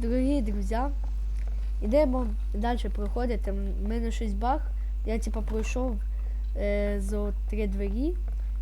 дорогі друзі, йдемо далі проходити. У мене щось баг. Я типа пройшов е, за три двері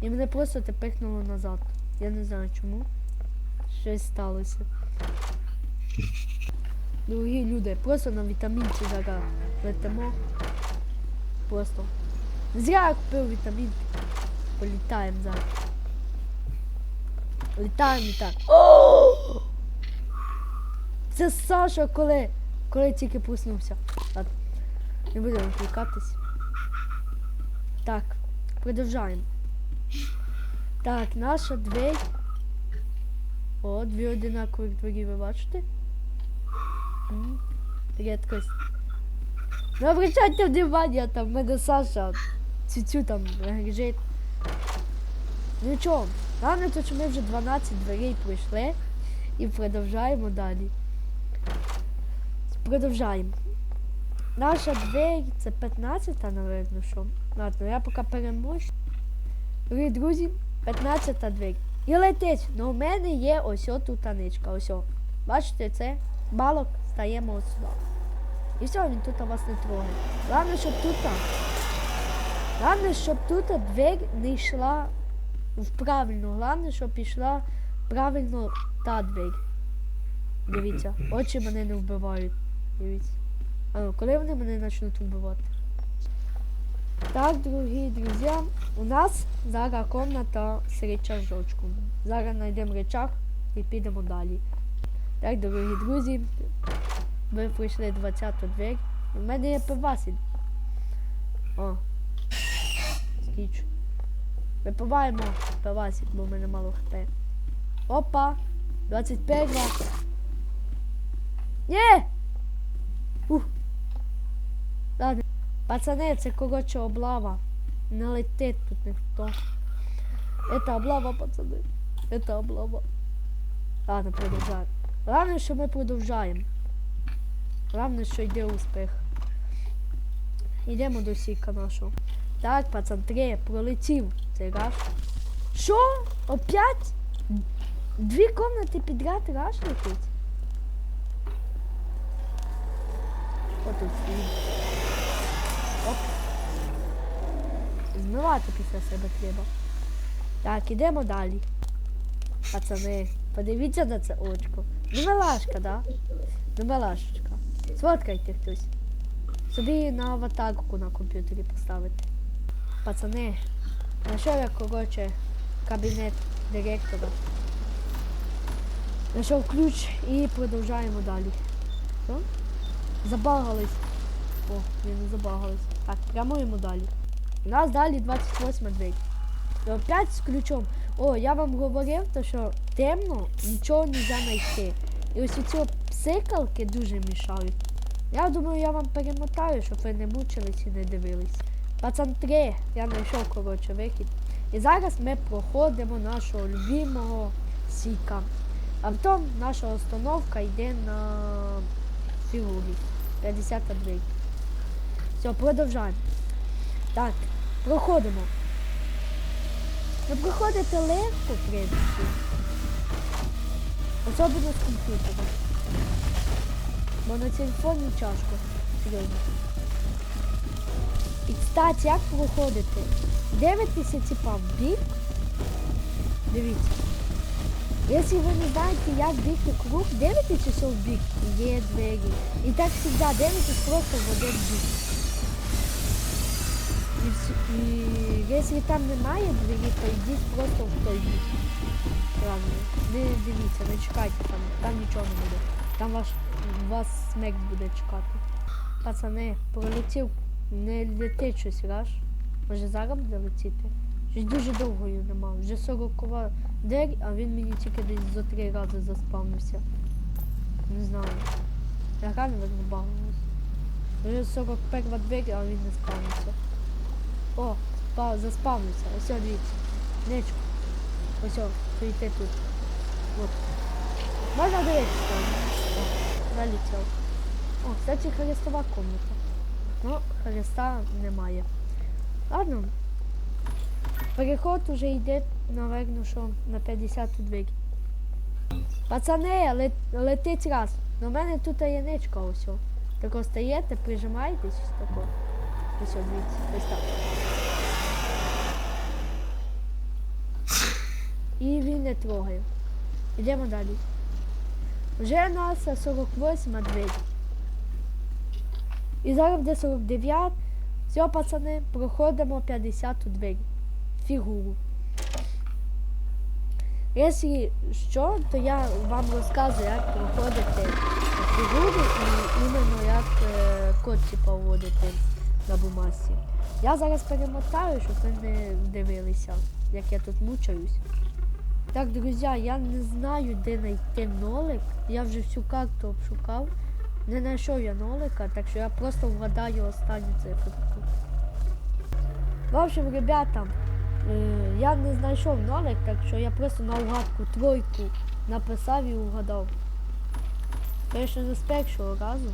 і мене просто те пихнуло назад. Я не знаю чому. Щось сталося. Дорогі люди, просто на вітамінці зараз летимо. Просто. Зря я купив вітамінки. Політаємо зараз. Літаємо, літаємо. О! Це Саша, коли, коли тільки проснувся. Ладно. Не будемо відвлікатись. Так, продовжаємо. Так, наша двері. О, дві одинакові двері, ви бачите? Рідкость. Не обращайте внимания, там в мене Саша цю там лежить. Нічого. Головне, то, що ми вже 12 дверей пройшли і продовжаємо далі. Продовжаємо. Наша двері це 15-та, напевно, що. Ладно, я поки переможу. Дорогі друзі, 15-та двері. І летить. Ну у мене є ось тут таничка. Ось. Бачите, це балок стаємо ось сюди. І все, він тут вас не трогає. Головне, щоб тут. Головне, щоб тут двері не йшла в правильну. Головне, щоб пішла правильно та двері. Дивіться, очі мене не вбивають. А ну, коли вони мене почнуть вбивати? Так, дорогі друзі, у нас зараз комната з речажочком. Зараз знайдемо речах і підемо далі. Так, дорогі друзі, ви пройшли 20-ту двері. У мене є пивасід. О. Скіч. Випиваємо пивасід, бо в мене мало хп. Опа! 21 Є! Ух. Ладно. Пацани, це коротше облава. Не летить тут ніхто. Это облава, пацани. Это облава. Ладно, продовжаємо. Головне, що ми продовжаємо. Головне, що йде успіх. Йдемо до сіка нашого. Так, пацан, три, пролетів. Цей раз. Що? Опять? Дві комнати підряд раш летить? Оп. Змивати після себе треба. Так, ідемо далі. Пацани, подивіться на це очко. Милашка, да? Милашечка. Сфоткайте хтось. Собі на аватарку на комп'ютері поставити. Пацани, знайшов я, коротше, кабінет директора. Знайшов ключ і продовжаємо далі. Що? Забагались. О, ні, не забагались. Так, прямуємо далі. У нас далі 28 двері. Опять з ключом. О, я вам говорив, то, що темно, нічого не можна знайти. І ось ці псикалки дуже мішають. Я думаю, я вам перемотаю, щоб ви не мучились і не дивились. Пацан 3, я знайшов, коротше, вихід. І зараз ми проходимо нашого любимого сіка. А потім наша остановка йде на фігурі. 50 двері. Все, продовжаємо. Так, проходимо. Ну, проходити легко, в принципі. Особливо з комп'ютером. Бо на телефоні тяжко. Серйозно. І кстати, як проходити? Дивитеся типа в бік. Дивіться. Якщо ви не знаєте, як бігти круг, дивитеся все в бік, є двері. І так завжди дивитесь просто в один бік. І, і якщо там немає двері, то йдіть просто в той бік. Правильно. Не дивіться, не чекайте там, там нічого не буде. Там ваш, вас смерть буде чекати. Пацани, пролетів, не летить щось, раш. Може зараз буде летіти? Щось дуже довго його нема. Вже 40 день, а він мені тільки десь за три рази заспавнився. Не знаю. Я реально не багалась. Вже 41 двері, а він не спавнився. О, спав, заспавнився. Ось дивіться. Нечко. Ось стоїте тут. От. Можна дивитися там. О, кстати, хрестова комната. Ну, хреста немає. Ладно. Переход уже йде, напевно, що на 50 двері. Пацани, летить раз. Ну, у мене тут таєничка ось. о. Тако стаєте, прижимаєтесь тако. Ось, дивіться, ось так. І він не трогає. Йдемо далі. Вже нас 48 двері. І зараз буде 49. Все, пацани, проходимо 50 двері. Фігуру. Якщо що, то я вам розказую, як проходити фігуру і іменно як е, код типа на бумазці. Я зараз перемотаю, щоб ви не дивилися, як я тут мучаюсь. Так, друзі, я не знаю, де знайти нолик. Я вже всю карту обшукав. Не знайшов я нолика, так що я просто вгадаю останню цифру. В общем, ребята, е, я не знайшов нолик, так що я просто на угадку тройку написав і угадав. Звісно, не з першого разу.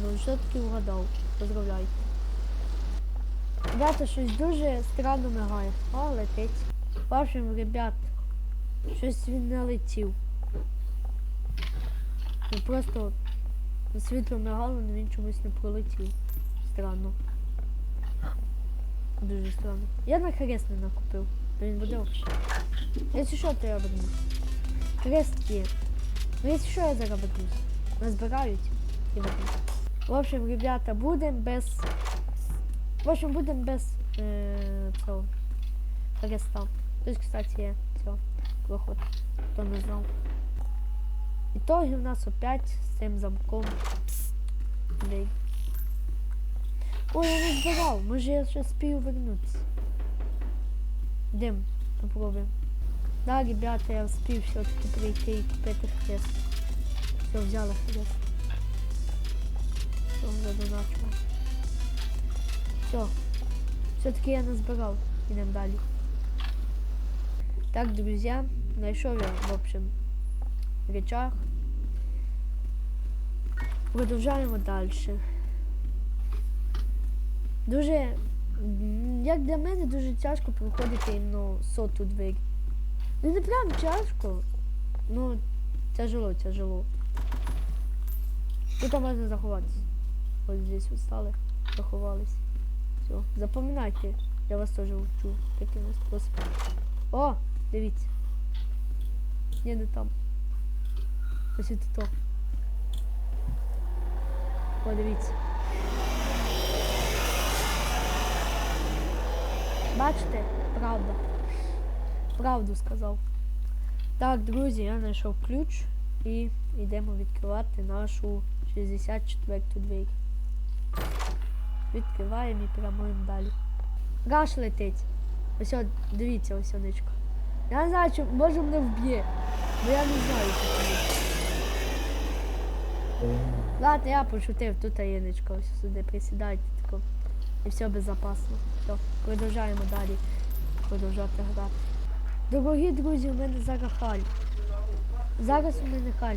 Ну все-таки вгадав. Поздравляйте. Ребята, щось дуже странно мигає. О, летить. Общем, ребят, щось він не летів. Ну просто світло мигало, але він чомусь не пролетів. Странно. Дуже странно. Я на хрест не накупив. Він буде взагалі. Якщо що, то я вернусь. Хрест. Ну якщо що, я зараз. Назбирають і вернусь. В общем, ребята, будемо без. В общем, будемо без е, цього хреста. Тут, кстати, все, виход. Хто не знав. Ітоги у нас опять з цим замком. Блін. Ой, я не збирав, може я ще спію вернутися. Йдем, попробуємо. Да, ребята, я встиг все-таки прийти і купити хрест. Все, взяла хрест. Все, задоначила. Все. Все-таки я назбирав. Ідемо далі. Так, друзья, знайшов я, в общем, речах. Продовжаємо далі. Дуже, як для мене, дуже тяжко проходити іменно соту двері. Ну не прям тяжко, ну тяжело, тяжело. Тут можна заховатися. Ось здесь вот стали, заховались. Все, запам'ятайте, я вас теж вчу таким способом. О, дивіться. Ні, не там. Ось тут то. О, дивіться. Бачите? Правда. Правду сказав. Так, друзі, я знайшов ключ і йдемо відкривати нашу 64-ту двері. Відкриваємо і прямуємо далі. Гаш летить. Ось, от, дивіться, ось оничка. Я не знаю, чи може мене вб'є. Бо я не знаю, що це. Ладно, я пошутив, тут таєничка, ось сюди присідайте тако. І все безпечно. Все, продовжаємо далі. Продовжати грати. Дорогі друзі, у мене зараз халь. Зараз у мене халь.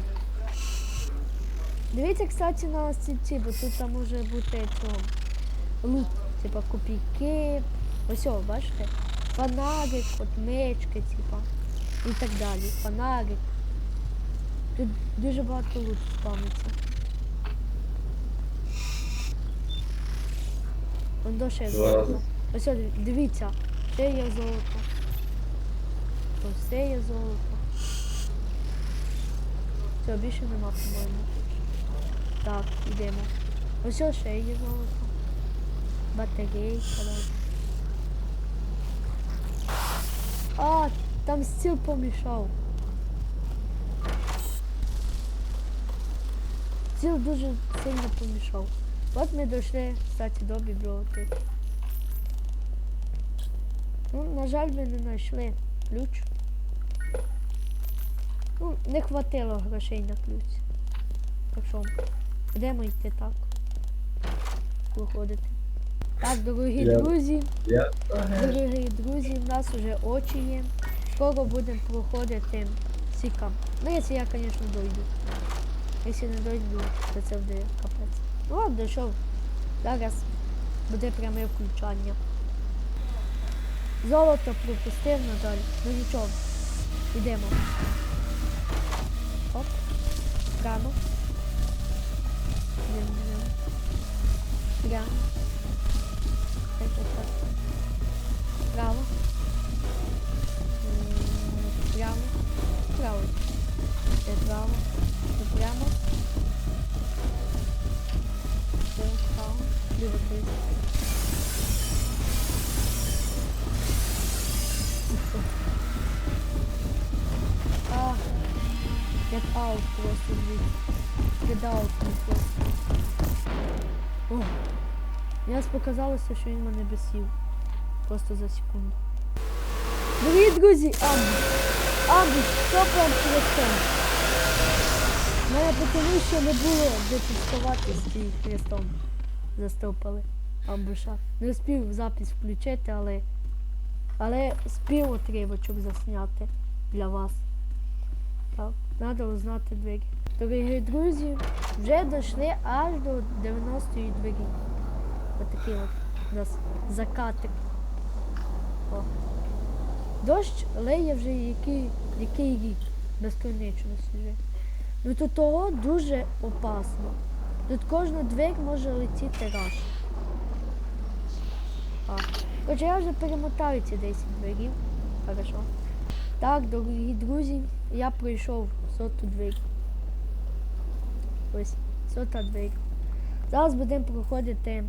Дивіться, кстати, на стільці, бо тут там може бути цього лут, типа копійки. Ось, бачите? Фонарик, от мечки, типа. І так далі. Фонарик. Тут дуже багато лут спавниться. Вон до ще є золото. Ось, дивіться, ще є золото. Ось це є золото. Все, більше нема, по-моєму. Так, йдемо. Ось ще є золото. Батарейка. А, там стіл помішав. Стіл дуже сильно помішав. От ми дійшли, кстати, до бібліотеки. Ну, на жаль, ми не знайшли ключ. Ну, не хватило грошей на ключ. Так що, будемо йти так. Виходити. Так, дорогі Я- друзі, Я дорогі друзі, в нас вже очі є. Скоро будемо проходити сікам. Ну, якщо я, звісно, дойду. Якщо не дойду, то це буде капець. Ну, що дійшов. Зараз буде пряме включання. Золото пропустив, на жаль. Ну нічого. Йдемо. Оп. Прямо. Біжим. Прямо. Get просто. О, мені показалося, що він мене бесів. Просто за секунду. Дорогі друзі, що прям через те? Мене потому що не було де підставати з тим хрестом. Застопали амбуша. Не успів запис включити, але але спів отривочок засняти для вас. Так, треба узнати двері. Дорогі друзі, вже дійшли аж до 90-ї двері. Отакий от у нас закатик. О. Дощ леє вже який, який рік безконечності вже. Ну то того дуже опасно. Тут кожна двері може летіти раз. А. Хоча я вже перемотаю ці 10 дверів. Хорошо. Так, дорогі друзі, я пройшов соту двері. Ось, сота двері. Зараз будемо проходити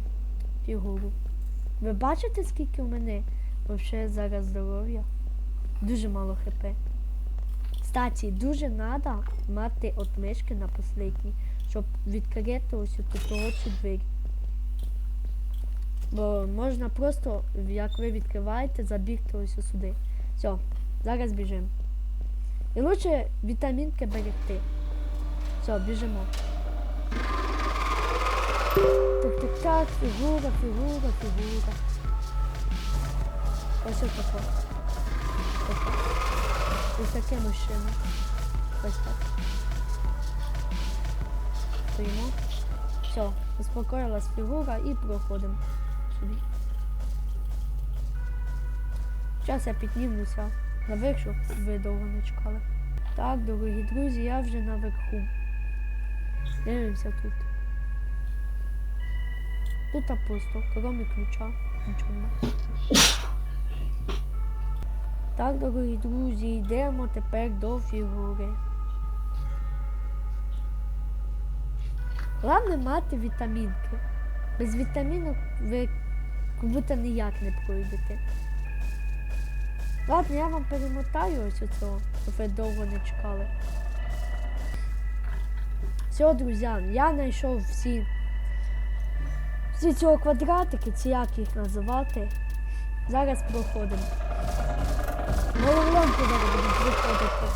фігуру. Ви бачите, скільки у мене взагалі зараз здоров'я? Дуже мало хп. Кстати, дуже треба мати отмишки на последній, щоб відкрити ось цю двері. Бо можна просто, як ви відкриваєте, забігти ось сюди. Все, зараз біжимо. І лучше вітамінки берегти. Все, біжимо. Так, так, так, фігура, фігура, фігура. Ось отако. Ось таке мужчина. Ось так. Стоїмо. Все, успокоїлась фігура і проходимо собі. Зараз я піднімуся наверх, щоб ви довго не чекали. Так, дорогі друзі, я вже наверху. Дивимося тут. Тут пусто, кроме ключа. Нічого нема. Так, дорогі друзі, йдемо тепер до фігури. Головне мати вітамінки. Без вітамінок ви будто ніяк не пройдете. Ладно, я вам перемотаю ось оцього, щоб ви довго не чекали. Все, друзі, я знайшов всі, всі цього квадратики, чи як їх називати. Зараз проходимо. Головоломку зараз будемо проходити.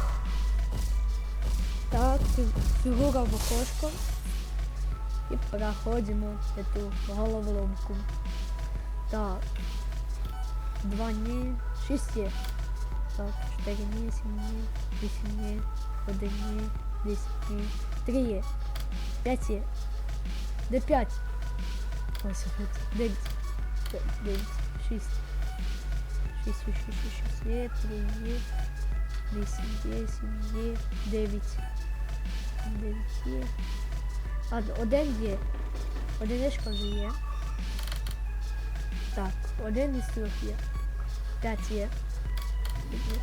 Так, фігура в окошко. І проходимо эту головоломку. Так. Два ні, шість. Так, чотири ні, сім ні, вісім ні, один ні, десять ні, три є, п'ять є. Де п'ять? Ось п'ять. Дев'ять. П'ять, Дев'ять. Шість. Шість, шість, шість, шість, шість є, три є, вісім є, сім є, дев'ять. Дев'ять є. Ладно, один є. Одиничка вже є. Так, один із трьох є. П'ять. Є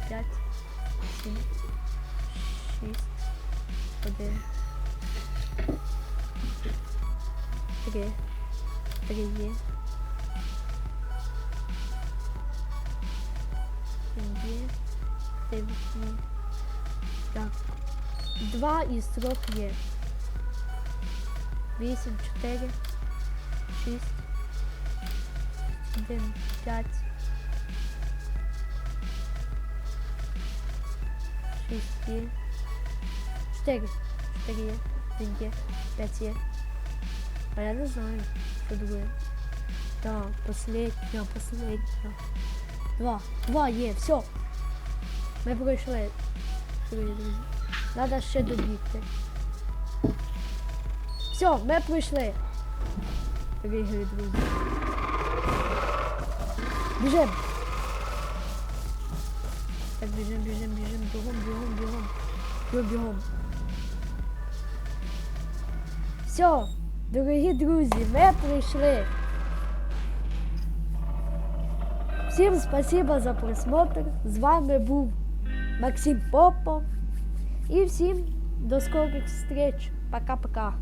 П'ять. Сім. Шість. Один. Три. Три є. Є. Дев'ять ні. Так. Два із трьох є. Вісім, чотири, шість, один, п'ять, шість є, чотири, чотири є, один є, п'ять є. А я не знаю, що друге. Так, последня, последня. Два, два є, все. Ми пройшли. Надо ще добігти. Все, ми пройшли. Бігли, друзі. Біжим. Так, біжим, біжим, біжим, бігом, бігом, бігом. Бігом, бігом. Все, дорогі друзі, ми прийшли. Всім спасибо за просмотр. З вами був Максим Попов. І всім до скорих встреч. Пока-пока.